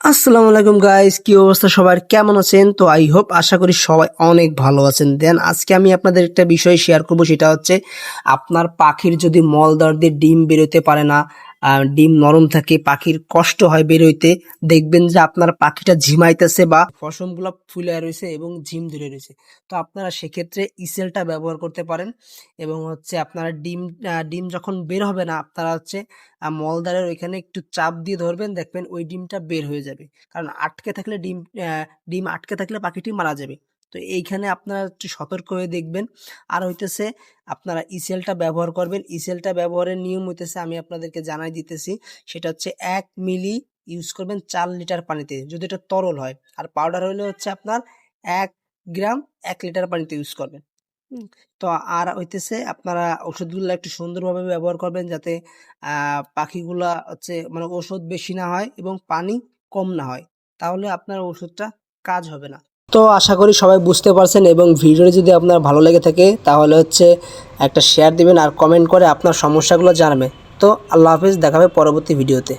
আসসালামু আলাইকুম গাইস কি অবস্থা সবার? কেমন আছেন? তো আই হোপ আশা করি সবাই অনেক ভালো আছেন। দেন আজকে আমি আপনাদের একটা বিষয় শেয়ার করব, সেটা হচ্ছে, আপনার পাখির যদি মলদার দিয়ে ডিম বেরোতে পারে না ডিম নরম থাকে, পাখির কষ্ট হয় বেরোইতে, দেখবেন যে আপনার পাখিটা ঝিমাইতেছে বা পশমগুলো ফুলে রয়েছে এবং ঝিম ধরে রয়েছে তো আপনারা সেক্ষেত্রে ইসেলটা ব্যবহার করতে পারেন এবং হচ্ছে আপনারা ডিম ডিম যখন বের হবে না, আপনারা হচ্ছে মলদারের ওইখানে একটু চাপ দিয়ে ধরবেন, দেখবেন ওই ডিমটা বের হয়ে যাবে। কারণ আটকে থাকলে ডিম ডিম আটকে থাকলে পাখিটি মারা যাবে। তো এইখানে আপনারা একটু সতর্ক হয়ে দেখবেন। আর হইতেছে আপনারা ইসেলটা ব্যবহার করবেন। ইসেলটা ব্যবহারের নিয়ম হইতেছে আমি আপনাদেরকে জানাই দিতেছি সেটা হচ্ছে এক মিলি ইউজ করবেন চার লিটার পানিতে যদি এটা তরল হয়। আর পাউডার হলে হচ্ছে আপনার এক গ্রাম এক লিটার পানিতে ইউজ করবেন। তো আর হইতেছে আপনারা ওষুধগুলো একটু সুন্দরভাবে ব্যবহার করবেন যাতে পাখিগুলা হচ্ছে মানে ওষুধ বেশি না হয় এবং পানি কম না হয়। তাহলে আপনার ওষুধটা কাজ হবে না। তো আশা করি সবাই বুঝতে পারছেন এবং ভিডিওটি যদি আপনার ভালো লেগে থাকে, তাহলে হচ্ছে একটা শেয়ার দিবেন আর কমেন্ট করে আপনার সমস্যাগুলো জানবে তো আল্লাহ হাফিজ, দেখাবে পরবর্তী ভিডিওতে।